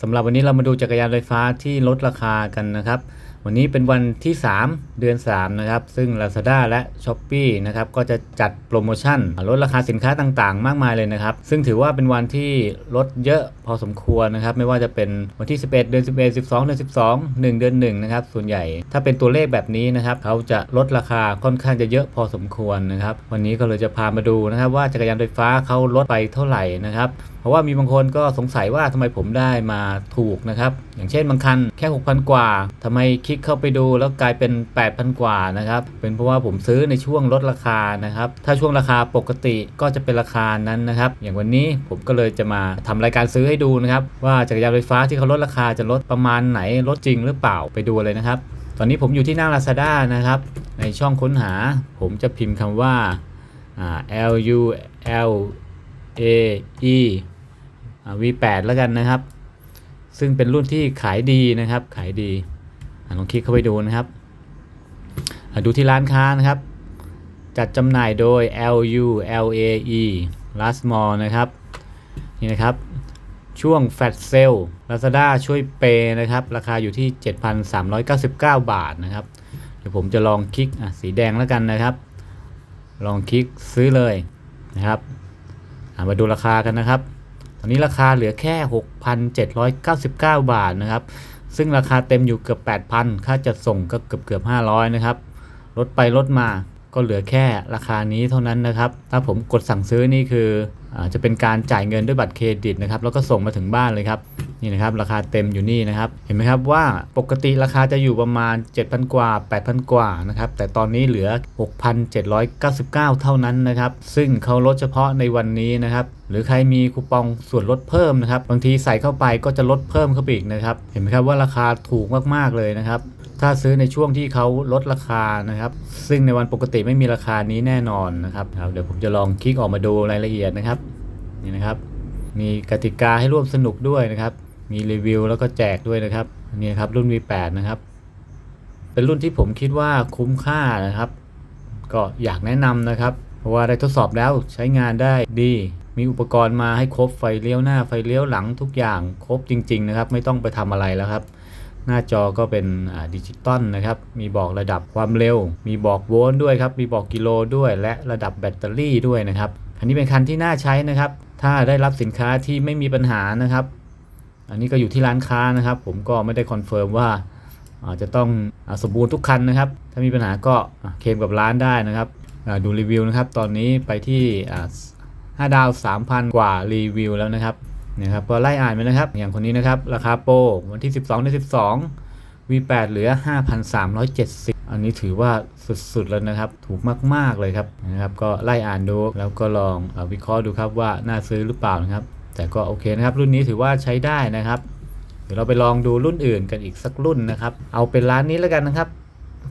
สำหรับวันนี้เรามาดูจักรยานไฟฟ้าที่ลดราคากันนะครับ วันนี้เป็นวันที่ 3 เดือน 3 นะครับ ซึ่ง Lazada และ s h o p e e นะครับก็จะจัดโปรโมชั่น ลดราคาสินค้าต่างๆ มากมายเลยนะครับ ซึ่งถือว่าเป็นวันที่ลดเยอะพอสมควรนะครับ ไม่ว่าจะเป็นวันที่ 11 เดือน 11 12 เดือน 12 1 เดือน1นะครับส่วนใหญ่ถ้าเป็นตัวเลขแบบนี้นะครับเขาจะลดราคาค่อนข้างจะเยอะพอสมควรนะครับวันนี้ก็เลยจะพามาดูนะครับว่าจักรยานไฟฟ้าเขาลดไปเท่าไหร่นะครับเพราะว่ามีบางคนก็สงสัยว่าทำไมผมได้มาถูกนะครับ อย่างเช่นบางคันแค่ 6,000 กว่าทำไมคิลิกเข้าไปดูแล้วกลายเป็น 8,000 กว่านะครับ เป็นเพราะว่าผมซื้อในช่วงลดราคานะครับ ถ้าช่วงราคาปกติก็จะเป็นราคานั้นนะครับ อย่างวันนี้ผมก็เลยจะมาทำรายการซื้อให้ดูนะครับ ว่าจักรยานไฟฟ้าที่เขาลดราคาจะลดประมาณไหนลดจริงหรือเปล่าไปดูเลยนะครับ ตอนนี้ผมอยู่ที่หน้า Lazada นะครับ ในช่องค้นหา ผมจะพิมพ์คำว่าอ่า L U L A E V8 แล้วกันนะครับ ซึ่งเป็นรุ่นที่ขายดีนะครับ ขายดี ลองคลิกเข้าไปดูนะครับ ดูที่ร้านค้านะครับ จัดจำหน่ายโดย LU LAE Last Mall นะครับ นี่นะครับช่วง Fat Sale Lazada ช่วยเปย์นะครับ ราคาอยู่ที่ 7,399 บาทนะครับ เดี๋ยวผมจะลองคลิกอะสีแดงแล้วกันนะครับ ลองคลิกซื้อเลยนะครับมาดูราคากันนะครับ ตอนนี้ราคาเหลือแค่ 6,799 บาทนะครับ ซึ่งราคาเต็มอยู่เกือบ 8,000 ค่าจัดส่งก็เกือบเกือบ500 นะครับ ลดไปลดมาก็เหลือแค่ราคานี้เท่านั้นนะครับ ถ้าผมกดสั่งซื้อนี่คืออจะเป็นการจ่ายเงินด้วยบัตรเครดิตนะครับ แล้วก็ส่งมาถึงบ้านเลยครับ นี่นะครับราคาเต็มอยู่นี่นะครับ เห็นไหมครับว่าปกติราคาจะอยู่ประมาณ 7,000 กว่า 8,000 กว่านะครับแต่ตอนนี้เหลือ 6,799 เท่านั้นนะครับ ซึ่งเขาลดเฉพาะในวันนี้นะครับหรือใครมีคูปองส่วนลดเพิ่มนะครับ บางทีใส่เข้าไปก็จะลดเพิ่มเข้าไปอีกนะครับ เห็นไหมครับว่าราคาถูกมากๆเลยนะครับถ้าซื้อในช่วงที่เขาลดราคานะครับ ซึ่งในวันปกติไม่มีราคานี้แน่นอนนะครับครับ เดี๋ยวผมจะลองคลิกออกมาดูรายละเอียดนะครับ นี่นะครับ มีกติกาให้ร่วมสนุกด้วยนะครับ มีรีวิวแล้วก็แจกด้วยนะครับนี่ครับรุ่น V8 นะครับ เป็นรุ่นที่ผมคิดว่าคุ้มค่านะครับ ก็อยากแนะนำนะครับ เพราะว่าได้ทดสอบแล้วใช้งานได้ดี มีอุปกรณ์มาให้ครบไฟเลี้ยวหน้าไฟเลี้ยวหลังทุกอย่างครบจริง ๆ นะครับ ไม่ต้องไปทำอะไรแล้วครับ หน้าจอก็เป็นดิจิตอลนะครับ มีบอกระดับความเร็ว มีบอกโวลต์ด้วยครับ มีบอกกิโลด้วย และระดับแบตเตอรี่ด้วยนะครับ คันนี้เป็นคันที่น่าใช้นะครับ ถ้าได้รับสินค้าที่ไม่มีปัญหานะครับ อันนี้ก็อยู่ที่ร้านค้านะครับ ผมก็ไม่ได้คอนเฟิร์มว่าอาจจะต้องอสมบูรณ์ทุกคันนะครับ ถ้ามีปัญหาก็เคลมกับร้านได้นะครับดูรีวิวนะครับ ตอนนี้ไปที่อ่า5ดาว 3,000 กว่ารีวิวแล้วนะครับนะครับก็ไล่อ่านไปนะครับ อย่างคนนี้นะครับ ราคาโปรวันที่ 12เดือน12 V8 เหลือ 5,370 อันนี้ถือว่าสุดๆ แล้วนะครับ ถูกมากๆเลยครับนะครับ ก็ไล่อ่านดูแล้วก็ลองอวิเคราะห์ดูครับว่าน่าซื้อหรือเปล่านะครับ แต่ก็โอเคนะครับรุ่นนี้ถือว่าใช้ได้นะครับ เดี๋ยวเราไปลองดูรุ่นอื่นกันอีกสักรุ่นนะครับ เอาเป็นร้านนี้แล้วกันนะครับ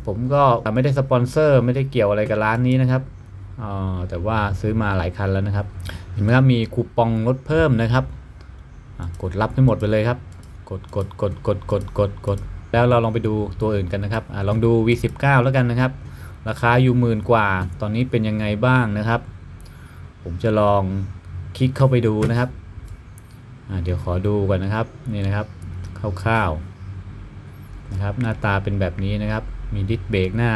ผมก็ไม่ได้สปอนเซอร์ไม่ได้เกี่ยวอะไรกับร้านนี้นะครับอ๋อแต่ว่าซื้อมาหลายคันแล้วนะครับ เห็นไหมครับมีคูปองลดเพิ่มนะครับกดรับให้หมดไปเลยครับ กดกดกดกดกดกดกดแล้วเราลองไปดูตัวอื่นกันนะครับอลองดู V19 แล้วกันนะครับ ราคาอยู่หมื่นกว่า ตอนนี้เป็นยังไงบ้างนะครับ ผมจะลองคลิกเข้าไปดูนะครับ เดี๋ยวขอดูก่อนนะครับนี่นะครับคร่าวๆนะครับหน้าตาเป็นแบบนี้นะครับมีดิสเบรกหน้า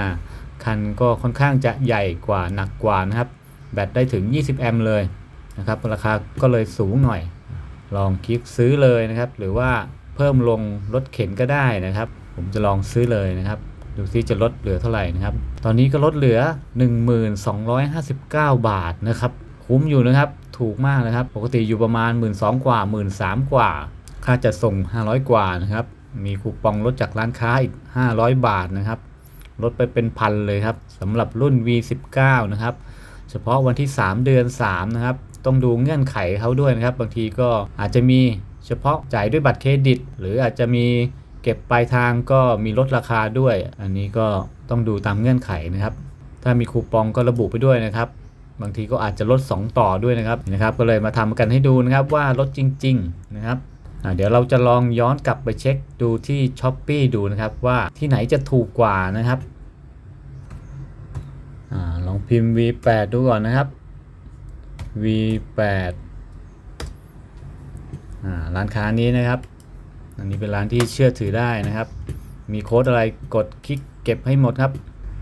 คันก็ค่อนข้างจะใหญ่กว่าหนักกว่านะครับ แบตได้ถึง 20 แอมป์เลยนะครับราคาก็เลยสูงหน่อย ลองคลิกซื้อเลยนะครับ หรือว่าเพิ่มลงรถเข็นก็ได้นะครับ ผมจะลองซื้อเลยนะครับ ดูซิจะลดเหลือเท่าไหร่นะครับ ตอนนี้ก็ลดเหลือ 1259 บาทนะครับ คุ้มอยู่นะครับ ถูกมากนะครับ ปกติอยู่ประมาณ 1 2ื่นกว่า 1 3ื่นกว่า ค่าจัดส่ง 500 กว่านะครับ มีคูปองลดจากร้านค้าอีก 500 บาทนะครับ ลดไปเป็นพันเลยครับสำหรับรุ่น V19 นะครับ เฉพาะวันที่ 3 เดือน 3 นะครับ ต้องดูเงื่อนไขเขาด้วยนะครับ บางทีก็อาจจะมีเฉพาะจ่ายด้วยบัตรเครดิต หรืออาจจะมีเก็บปลายทางก็มีลดราคาด้วย อันนี้ก็ต้องดูตามเงื่อนไขนะครับ ถ้ามีคูปองก็ระบุไปด้วยนะครับ บางทีก็อาจจะลด 2 ต่อด้วยนะครับนะครับ ก็เลยมาทำกันให้ดูนะครับว่าลดจริง ๆ นะครับเดี๋ยวเราจะลองย้อนกลับไปเช็คดูที่ s h อ p e e ดูนะครับว่าที่ไหนจะถูกกว่านะครับอลองพิมพ์ V8 ดูก่อนนะครับ V8 ร้านค้านี้นะครับ อันนี้เป็นร้านที่เชื่อถือได้นะครับ มีโค้ดอะไรกดคลิกเก็บให้หมดครับ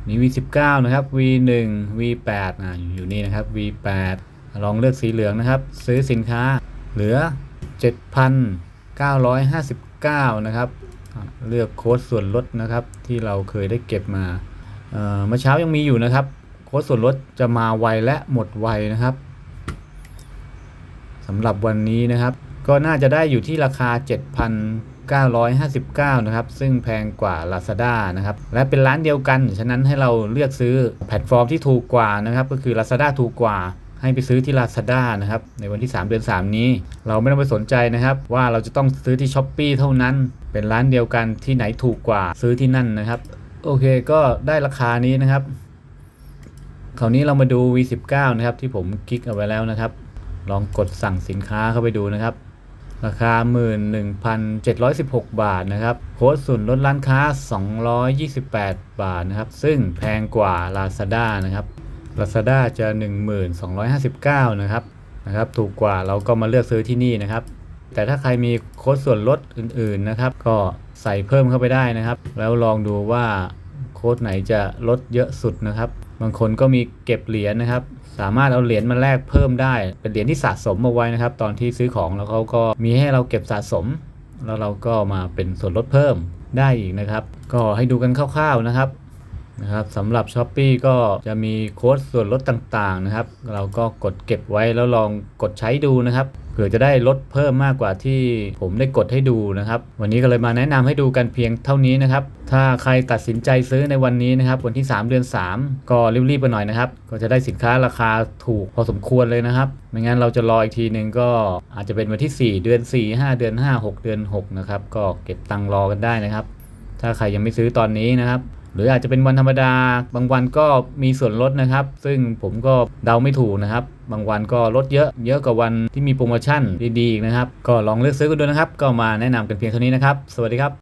มี V19 นะครับ V1 V8 อ่าอยู่นี่นะครับ V8 ลองเลือกสีเหลืองนะครับ ซื้อสินค้าเหลือ 7,959 นะครับอ่าเลือกโค้ดส่วนลดนะครับ ที่เราเคยได้เก็บมาเอ่อเมื่อเช้ายังมีอยู่นะครับ โค้ดส่วนลดจะมาไวและหมดไวนะครับสำหรับวันนี้นะครับ ก็น่าจะได้อยู่ที่ราคา 959 นะครับ ซึ่งแพงกว่า Lazada นะครับ และเป็นร้านเดียวกัน ฉะนั้นให้เราเลือกซื้อแพลตฟอร์มที่ถูกกว่านะครับ ก็คือ Lazada ถูกกว่าให้ไปซื้อที่ Lazada นะครับ ในวันที่ 3 เดือน 3 นี้ เราไม่ต้องไปสนใจนะครับ ว่าเราจะต้องซื้อที่ s h อ p e e เท่านั้น เป็นร้านเดียวกันที่ไหนถูกกว่าซื้อที่นั่นนะครับ โอเคก็ได้ราคานี้นะครับ คราวนี้เรามาดู V19 นะครับที่ผมคลิกเอาไว้แล้วนะครับ ลองกดสั่งสินค้าเข้าไปดูนะครับ ราคา 11,716 บาทนะครับโค้ดส่วนลดร้านค้า 228 บาทนะครับ ซึ่งแพงกว่า Lazada นะครับ Lazada จะ 1259 นะครับนะครับ ถูกกว่าเราก็มาเลือกซื้อที่นี่นะครับ แต่ถ้าใครมีโค้ดส่วนลดอื่นๆนะครับ ก็ใส่เพิ่มเข้าไปได้นะครับ แล้วลองดูว่าโค้ดไหนจะลดเยอะสุดนะครับ บางคนก็มีเก็บเหรียญนะครับ สามารถเอาเหรียญมาแลกเพิ่มได้ เป็นเหรียญที่สะสมเอาไว้นะครับ ตอนที่ซื้อของแล้วเขาก็มีให้เราเก็บสะสม แล้วเราก็มาเป็นส่วนลดเพิ่มได้อีกนะครับ ก็ให้ดูกันคร่าวๆนะครับนะครับสำหรับ s h อ p e e ก็จะมีโค้ดส่วนลดต่างๆนะครับ เราก็กดเก็บไว้แล้วลองกดใช้ดูนะครับ เผื่อจะได้ลดเพิ่มมากกว่าที่ผมได้กดให้ดูนะครับ วันนี้ก็เลยมาแนะนำให้ดูกันเพียงเท่านี้นะครับ ถ้าใครตัดสินใจซื้อในวันนี้นะครับ วันที่ 3 เดือน 3 ก็รีบๆไปหน่อยนะครับ ก็จะได้สินค้าราคาถูกพอสมควรเลยนะครับ ไม่งั้นเราจะรออีกทีหนึ่งก็อาจจะเป็นวันที่ 4 เดือน 4 5 เดือน 5 6 เดือน6นะครับก็เก็บตังค์รอกันได้นะครับ ถ้าใครยังไม่ซื้อตอนนี้นะครับหรืออาจจะเป็นวันธรรมดา บางวันก็มีส่วนลดนะครับ ซึ่งผมก็เดาไม่ถูกนะครับ บางวันก็ลดเยอะ เยอะกว่าวันที่มีโปรโมชั่นดีๆอีกนะครับ ก็ลองเลือกซื้อกันดูนะครับ ก็มาแนะนำกันเพียงเท่านี้นะครับ สวัสดีครับ